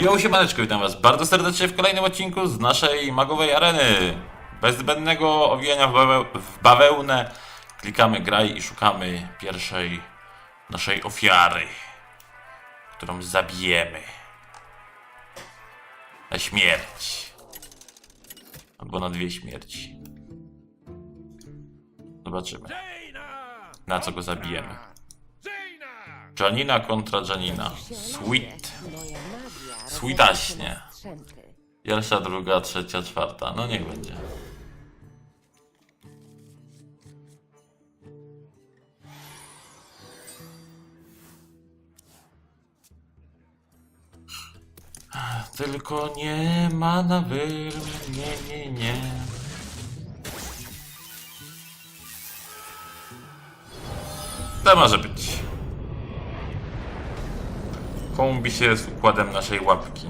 Jo, siemaneczko, witam was bardzo serdecznie w kolejnym odcinku z naszej magowej areny. Bez zbędnego owijania w, baweł w bawełnę klikamy graj i szukamy pierwszej naszej ofiary, którą zabijemy. Na śmierć. Albo na dwie śmierci. Zobaczymy, na co go zabijemy. Janina kontra Janina. Sweet. Strzępy. Pierwsza, druga, trzecia, czwarta. No niech będzie. Tylko nie ma na wyrm, nie, nie, nie. To może być. Kombi się z układem naszej łapki.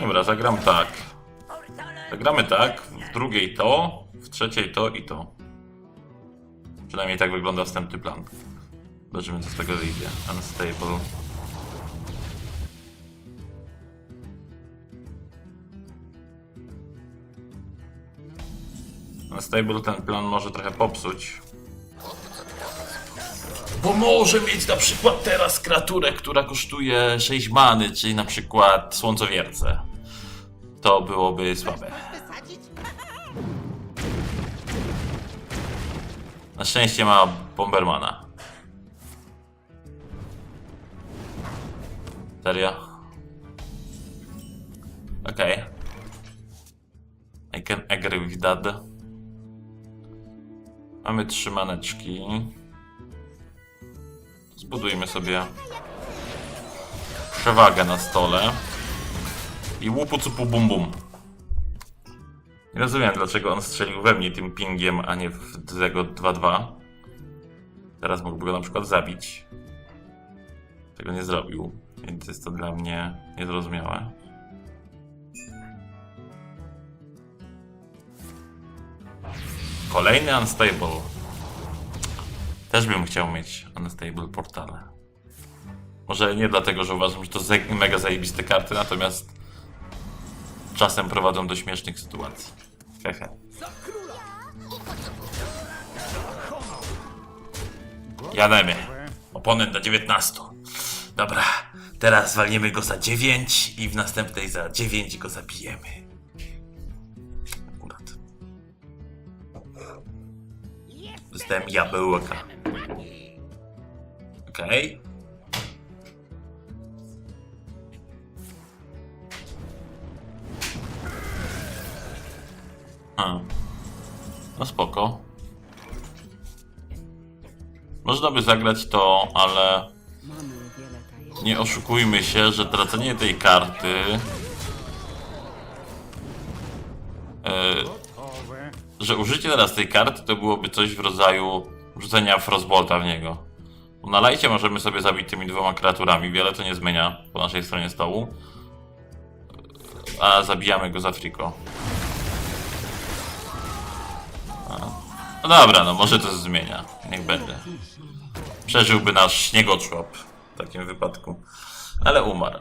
Dobra, zagram tak. Zagramy tak, w drugiej to, w trzeciej to i to. Przynajmniej tak wygląda wstępny plan. Zobaczymy co z tego wyjdzie. Unstable. Unstable ten plan może trochę popsuć. Bo może mieć na przykład teraz kreaturę, która kosztuje 6 many, czyli na przykład słońcowierce. To byłoby słabe. Na szczęście ma Bombermana. Serio? Okej. Okay. I can agree with that. Mamy trzy maneczki. Zbudujmy sobie przewagę na stole. I łupu cupu bum bum. Nie rozumiem dlaczego on strzelił we mnie tym pingiem, a nie w tego 2-2. Teraz mógłby go na przykład zabić. Tego nie zrobił, więc jest to dla mnie niezrozumiałe. Kolejny unstable. Też bym chciał mieć Unstable Portale. Może nie dlatego, że uważam, że to mega zajebiste karty, natomiast czasem prowadzą do śmiesznych sytuacji. Hehe. Jademy. Oponent do 19. Dobra, teraz walniemy go za 9 i w następnej za 9 go zabijemy. Akurat. Dostałem jabłka. Okej. A. No spoko. Można by zagrać to, ale nie oszukujmy się, że tracenie tej karty e, że użycie teraz tej karty to byłoby coś w rodzaju rzucenia Frostbolta w niego. Na lajcie możemy sobie zabić tymi dwoma kreaturami, wiele to nie zmienia po naszej stronie stołu. A zabijamy go za friko. No dobra, no może to zmienia. Niech będę. Przeżyłby nasz śniegoczłop w takim wypadku. Ale umarł.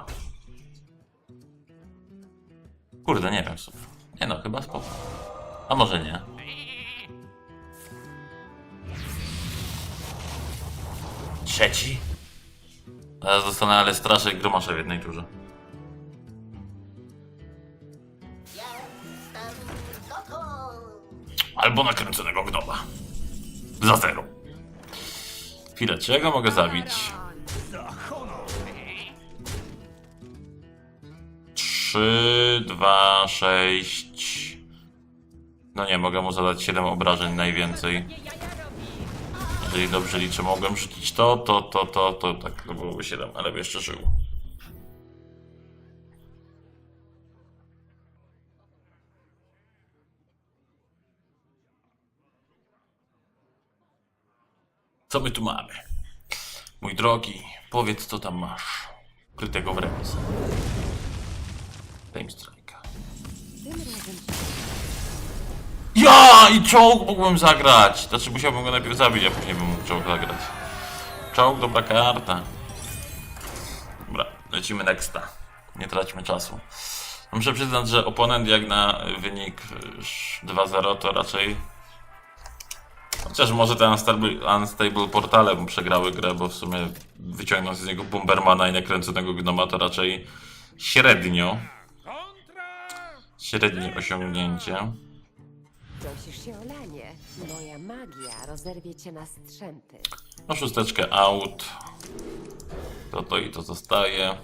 Kurde, nie wiem. Nie no, chyba spoko. A może nie. Trzeci? Teraz dostanę ale straszę i gromasza w jednej turze. Albo nakręconego gnoba. Za zero. Chwilę, czy ja go mogę zabić? Trzy, dwa, sześć. No nie, mogę mu zadać 7 obrażeń najwięcej. Jeżeli dobrze liczę, mogłem rzucić to, to, to, to, to, tak, to byłoby 7, ale by jeszcze żył. Co my tu mamy? Mój drogi, powiedz co tam masz. Krytego w ręce. Flame Strike'a. Ja! I czołg mógłbym zagrać! Znaczy musiałbym go najpierw zabić, a później bym mógł czołg zagrać. Czołg, dobra karta. Dobra, lecimy nexta. Nie traćmy czasu. Muszę przyznać, że oponent jak na wynik y, 2-0 to raczej... Chociaż może te unstable, portale mu przegrały grę, bo w sumie wyciągnąć z niego Bombermana i nakręconego gnoma to raczej średnio. Średnie osiągnięcie. Prosisz się o lanie. Moja magia rozerwie cię na strzępy. No szósteczkę out. To to i to zostaje.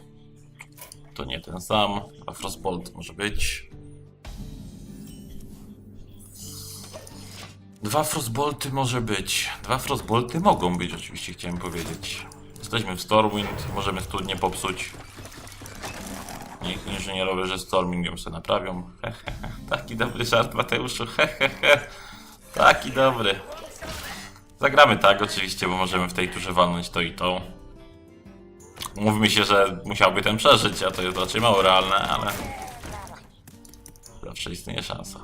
To nie ten sam. A Frostbolt może być. Dwa Frostbolty może być. Dwa Frostbolty mogą być, oczywiście chciałem powiedzieć. Jesteśmy w Stormwind, możemy studnie popsuć. Niech inżynierowie, że Stormingiem sobie naprawią. Taki dobry żart, Mateuszu. Taki dobry. Zagramy tak oczywiście, bo możemy w tej turze walnąć to i to. Mówmy się, że musiałby ten przeżyć, a to jest raczej mało realne, ale zawsze istnieje szansa.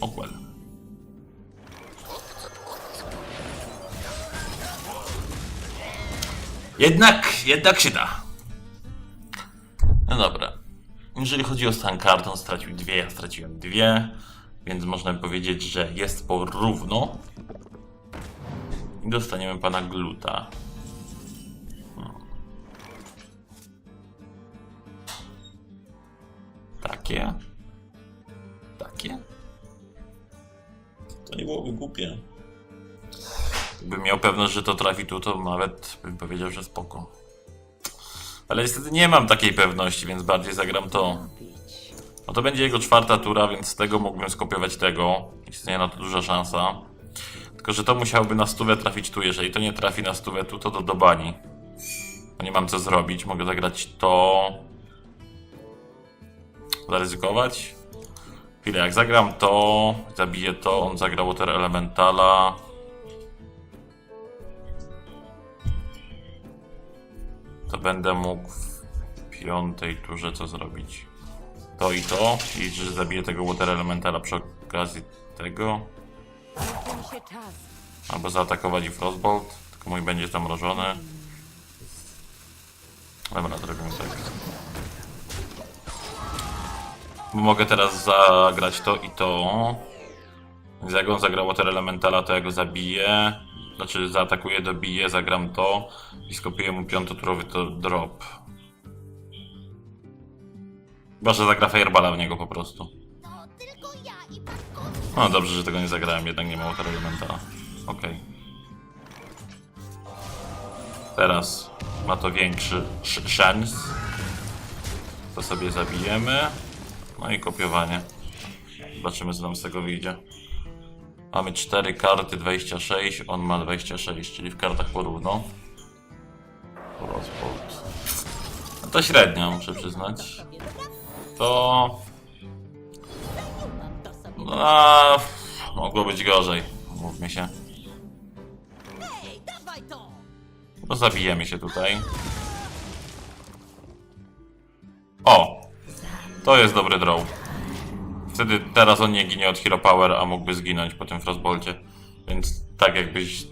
Okłel. Jednak, jednak się da. No dobra. Jeżeli chodzi o stan kart, on stracił dwie, ja straciłem dwie, więc można powiedzieć, że jest porówno. I dostaniemy pana Gluta. Hmm. Takie? Takie? To nie byłoby głupie. Gdybym miał pewność, że to trafi tu, to nawet bym powiedział, że spoko. Ale niestety nie mam takiej pewności, więc bardziej zagram to. No to będzie jego czwarta tura, więc z tego mógłbym skopiować tego. Istnieje na to duża szansa. Tylko, że to musiałoby na stówę trafić tu. Jeżeli to nie trafi na stówę tu, to do, do bani. Bo nie mam co zrobić. Mogę zagrać to. Zaryzykować. Chwilę, jak zagram to, zabiję to, on zagra Water Elementala. To będę mógł w piątej turze co zrobić? To i to. I że zabiję tego Water Elementala przy okazji tego. Albo zaatakować i Frostbolt. Tylko mój będzie zamrożony. Dobra, zrobimy tak. Bo mogę teraz zagrać to i to. Więc jak on zagra Water Elementala, to ja go zabiję. Znaczy zaatakuję, dobiję, zagram to i skopiuję mu piątoturowy to drop. Chyba, że zagra Fireballa w niego po prostu. No dobrze, że tego nie zagrałem, jednak nie ma Water Elementala. Okej. Teraz ma to większy sz- szans. To sobie zabijemy. No i kopiowanie. Zobaczymy, co nam z tego wyjdzie. Mamy 4 karty, 26, on ma 26, czyli w kartach porówno. Rozport. No to średnio, muszę przyznać. To... No, mogło być gorzej, mówmy się. No zabijemy się tutaj. O! To jest dobry draw. Wtedy teraz on nie ginie od Hero Power, a mógłby zginąć po tym Frostbolcie. Więc tak jakbyś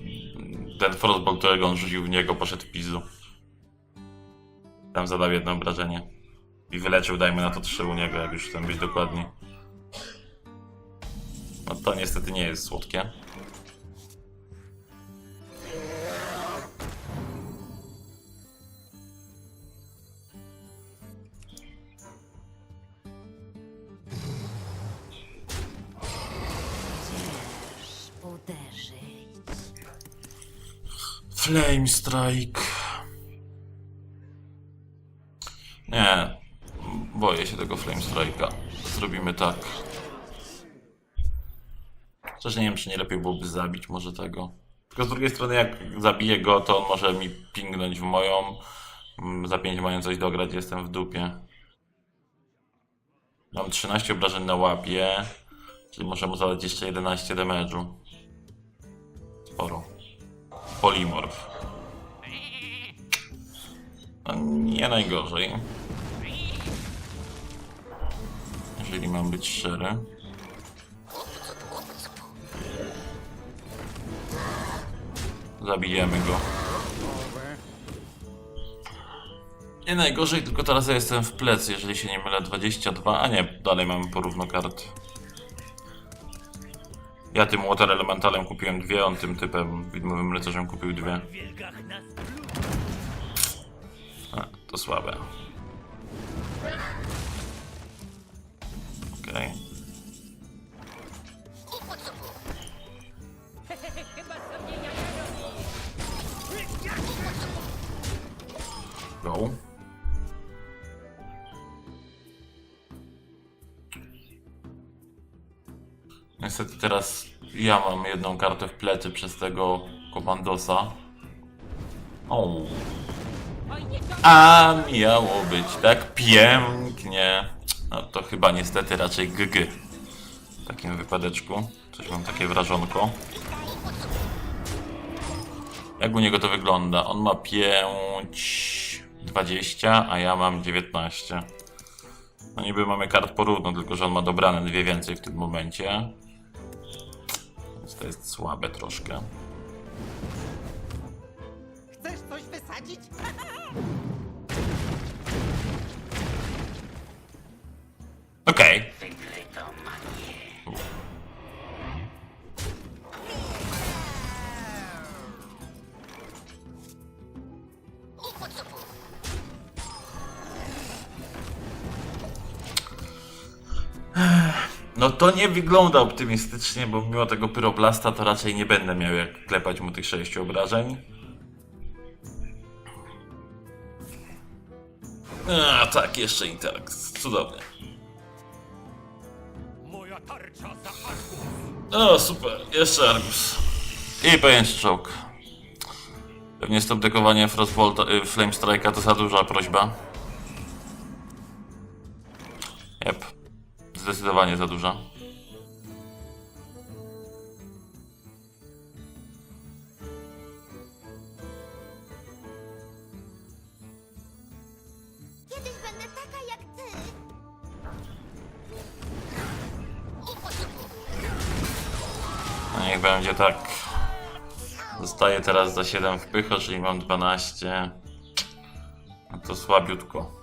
ten Frostbolt, którego on rzucił w niego, poszedł w pizdu. Tam zadał jedno obrażenie. I wyleczył, dajmy na to trzy u niego, jak już chcemy być dokładni. No to niestety nie jest słodkie. Flame Strike. Nie. Boję się tego Flame Strike'a. Zrobimy tak. Chociaż nie wiem, czy nie lepiej byłoby zabić może tego. Tylko z drugiej strony, jak zabiję go, to on może mi pingnąć w moją. Mm, Za 5 mają coś dograć, jestem w dupie. Mam 13 obrażeń na łapie. Czyli mu zadać jeszcze 11 damage'u. Sporo. Polimorf. No, nie najgorzej. Jeżeli mam być szczery. Zabijemy go. Nie najgorzej, tylko teraz ja jestem w plecy, jeżeli się nie mylę, 22, a nie, dalej mamy porówno kart. Ja tym Water Elementalem kupiłem dwie, on tym typem widmowym rycerzem kupił dwie. A, to słabe. Okej. Go. Niestety teraz ja mam jedną kartę w plecy przez tego komandosa. O. A miało być tak pięknie. No to chyba niestety raczej GG. W takim wypadeczku. Coś mam takie wrażonko. Jak u niego to wygląda? On ma 5, 20, a ja mam 19. No niby mamy kart porówno, tylko że on ma dobrane dwie więcej w tym momencie. To jest słabe troszkę. Chcesz coś wysadzić? Okej. No to nie wygląda optymistycznie, bo mimo tego pyroblasta to raczej nie będę miał jak klepać mu tych sześciu obrażeń. A tak, jeszcze intelekt. Cudownie. Moja tarcza za Argus! O, super. Jeszcze Argus. I pojęcie czołg. Pewnie stopdekowanie Frostbolta, y, Flame Strike'a to za duża prośba. Jep. Zdecydowanie za duża. Kiedyś będę taka jak ty. No niech będzie tak. Zostaję teraz za 7 wpycha, czyli mam 12. No to słabiutko.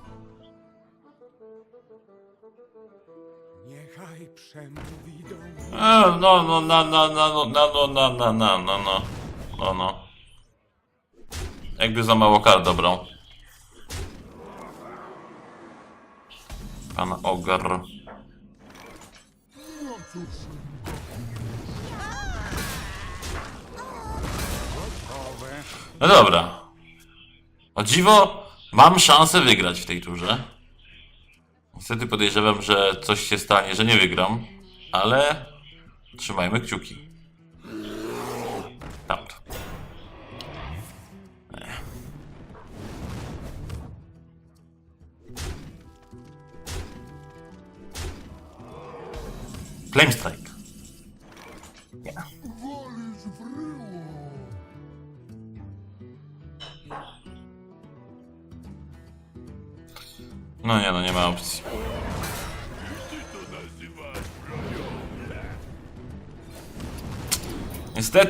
No, no, no, no, no, no, no, no, no, no, no, no, no, no. Jakby za mało kart dobrą. Pan Ogar. No dobra. O dziwo, mam szansę wygrać w tej turze. Niestety podejrzewam, że coś się stanie, że nie wygram, ale trzymajmy kciuki. Tamto. Flame Strike.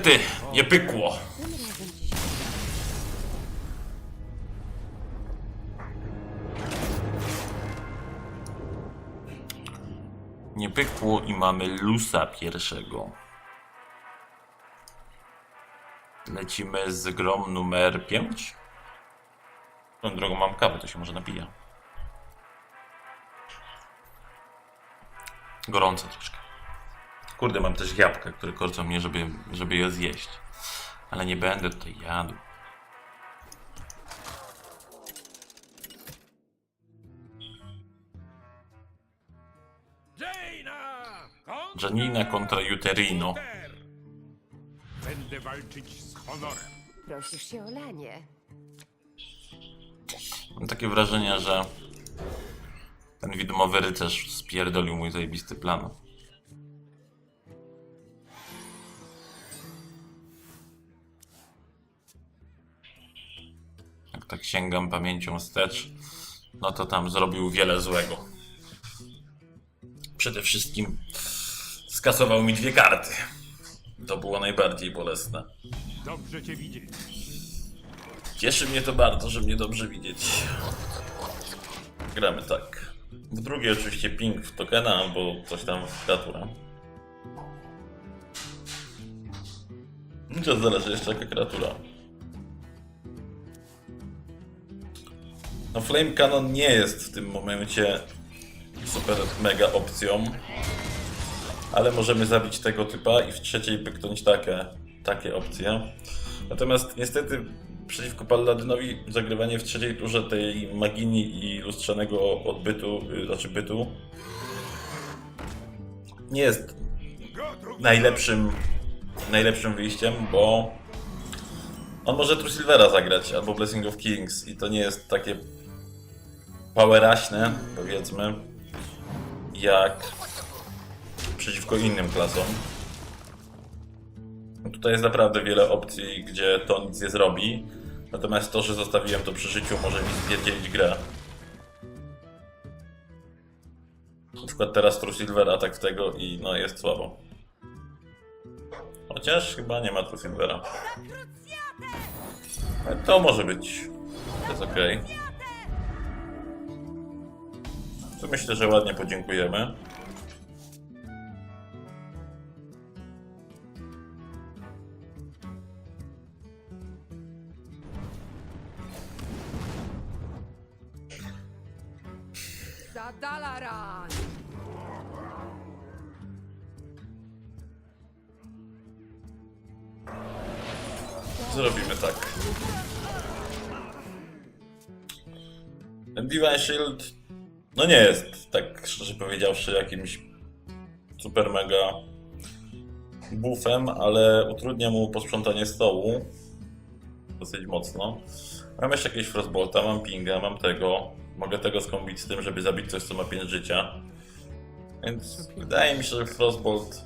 Niestety, nie pykło. Nie pykło i mamy lusa pierwszego. Lecimy z grom numer 5. Tą drogą mam kawę, to się może napija. Gorąco troszkę. Kurde, mam też jabłka, które korcą mnie, żeby, żeby je zjeść. Ale nie będę tutaj jadł. Janina kontra Juterino. Będę walczyć z honorem. prosisz się o lanie. Mam takie wrażenie, że ten widmowy rycerz spierdolił mój zajebisty plan. Tak sięgam pamięcią wstecz, no to tam zrobił wiele złego. Przede wszystkim skasował mi dwie karty. To było najbardziej bolesne. Dobrze cię widzieć. Cieszy mnie to bardzo, że mnie dobrze widzieć. Gramy tak. W drugiej oczywiście ping w tokena albo coś tam w kreaturę. No To zależy jeszcze jaka kreatura. No Flame Cannon nie jest w tym momencie super mega opcją. Ale możemy zabić tego typa i w trzeciej pyknąć takie, takie opcje. Natomiast niestety przeciwko Palladynowi zagrywanie w trzeciej turze tej magini i lustrzanego odbytu, y, znaczy bytu nie jest najlepszym, najlepszym wyjściem, bo on może True Silvera zagrać albo Blessing of Kings i to nie jest takie poweraśne, powiedzmy, jak przeciwko innym klasom. Tutaj jest naprawdę wiele opcji, gdzie to nic nie zrobi. Natomiast to, że zostawiłem to przy życiu, może mi spierdzielić grę. Na przykład teraz True Silver atak tego i no jest słabo. Chociaż chyba nie ma True Silvera. To może być. To jest okej. To myślę, że ładnie podziękujemy. Za Dalaran! Zrobimy tak. Divine Shield no nie jest, tak szczerze powiedziawszy, jakimś super mega buffem, ale utrudnia mu posprzątanie stołu dosyć mocno. Mam jeszcze jakieś Frostbolta, mam pinga, mam tego. Mogę tego skombić z tym, żeby zabić coś, co ma 5 życia. Więc wydaje mi się, że Frostbolt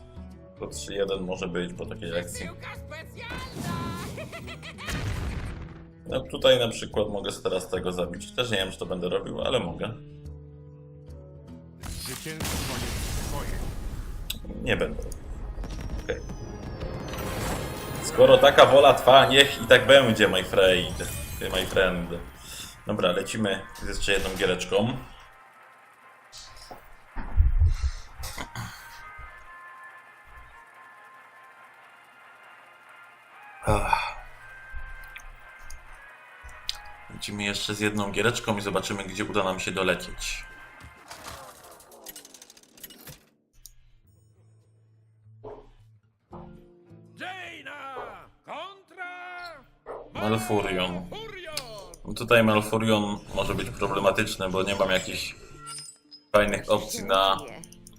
to 3-1 może być po takiej akcji. No tutaj na przykład mogę teraz tego zabić. Też nie wiem, czy to będę robił, ale mogę. Nie będę. Okej. Skoro taka wola trwa, niech i tak będzie, my friend. My friend. Dobra, lecimy z jeszcze jedną giereczką. Lecimy jeszcze z jedną giereczką i zobaczymy, gdzie uda nam się dolecieć. Malfurion. Tutaj Malfurion może być problematyczny, bo nie mam jakichś fajnych opcji na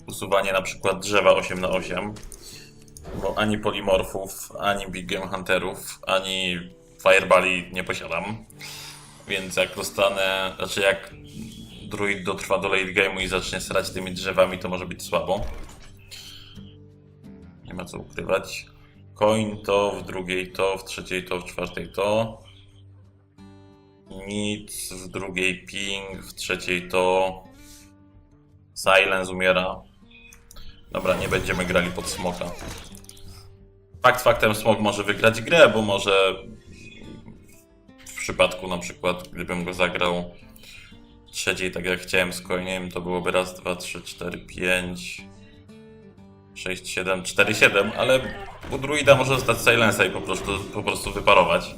usuwanie na przykład drzewa 8 na 8 bo ani polimorfów, ani Big Game Hunterów, ani Fireballi nie posiadam. Więc jak dostanę, znaczy jak druid dotrwa do late game'u i zacznie srać tymi drzewami, to może być słabo. Nie ma co ukrywać. Coin to, w drugiej to, w trzeciej to, w czwartej to. Nic, w drugiej ping, w trzeciej to. Silence umiera. Dobra, nie będziemy grali pod smoka. Fakt faktem smok może wygrać grę, bo może w przypadku na przykład, gdybym go zagrał trzeciej, tak jak chciałem z coinem, to byłoby raz, dwa, trzy, cztery, pięć, sześć, siedem, cztery, siedem, ale u druida może zostać silensa i po prostu, po prostu wyparować.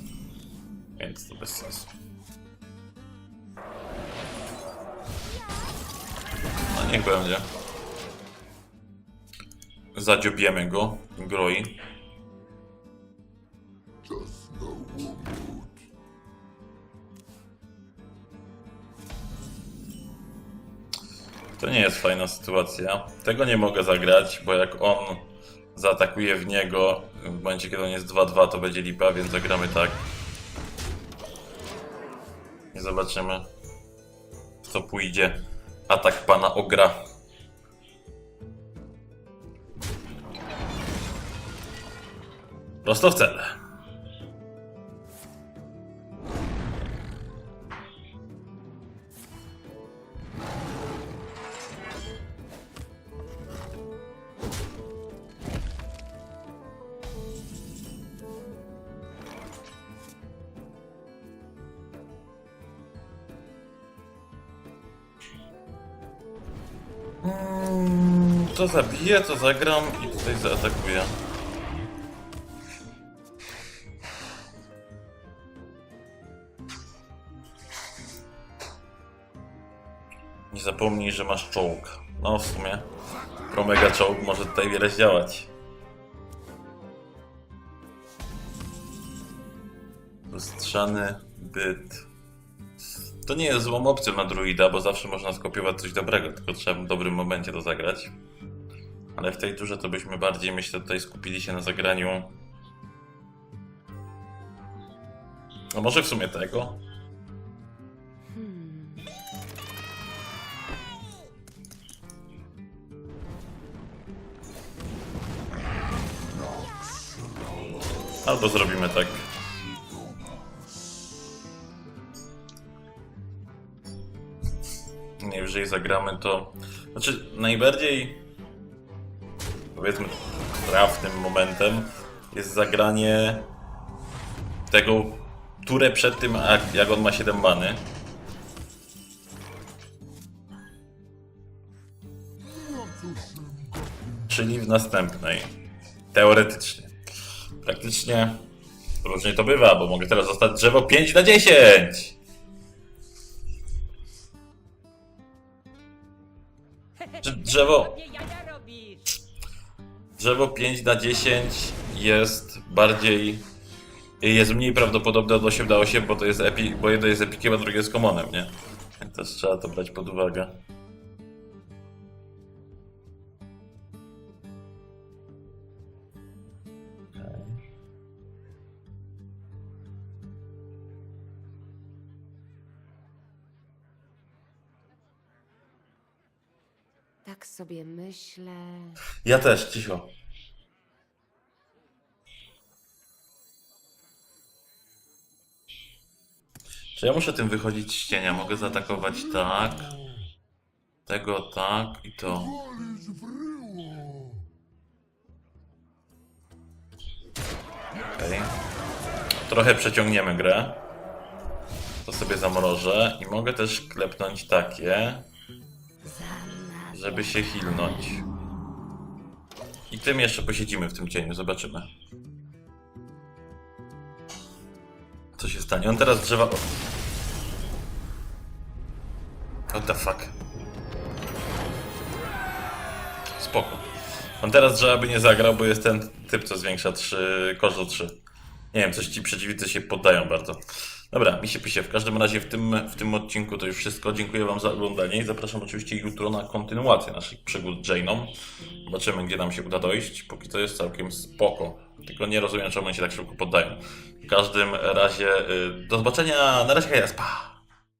Więc to bez sensu. No niech będzie. Zadziobiemy go, groi. To nie jest fajna sytuacja. Tego nie mogę zagrać, bo jak on zaatakuje w niego w momencie, kiedy on jest 2-2, to będzie lipa, więc zagramy tak. I zobaczymy, co pójdzie atak pana Ogra. Prosto w cel. To zabiję, to zagram i tutaj zaatakuję. Nie zapomnij, że masz czołg. No w sumie Promega czołg może tutaj wiele zdziałać. Lustrzany byt. To nie jest złą opcją na druida, bo zawsze można skopiować coś dobrego, tylko trzeba w dobrym momencie to zagrać. Ale w tej turze to byśmy bardziej, myślę, tutaj skupili się na zagraniu. A może w sumie tego? Albo zrobimy tak. Najwyżej zagramy to. Znaczy, najbardziej powiedzmy trafnym momentem jest zagranie tego turę przed tym, jak- on ma 7 many. Czyli w następnej. Teoretycznie. Praktycznie różnie to bywa, bo mogę teraz dostać drzewo 5 na 10. Czy drzewo! Drzewo 5 na 10 jest bardziej. Jest mniej prawdopodobne od 8 na 8, bo to jest epi, bo jedno jest epikiem, a drugie jest komonem, nie? Też trzeba to brać pod uwagę. Sobie myślę. Ja też, cicho. Czy ja muszę tym wychodzić z cienia? Mogę zaatakować tak. Tego tak i to. Okej. Trochę przeciągniemy grę. To sobie zamrożę. I mogę też klepnąć takie, żeby się hilnąć. I tym jeszcze posiedzimy w tym cieniu, zobaczymy. Co się stanie? On teraz drzewa... What the fuck? Spoko. On teraz drzewa by nie zagrał, bo jest ten typ, co zwiększa 3, kosztu 3. Nie wiem, coś ci przeciwnicy się poddają bardzo. Dobra, mi się pisze. W każdym razie w tym, w tym odcinku to już wszystko. Dziękuję Wam za oglądanie i zapraszam oczywiście jutro na kontynuację naszych przygód z Jane'ą. Zobaczymy, gdzie nam się uda dojść. Póki to jest całkiem spoko. Tylko nie rozumiem, czemu oni się tak szybko poddają. W każdym razie, y, do zobaczenia. Na razie, hej, pa!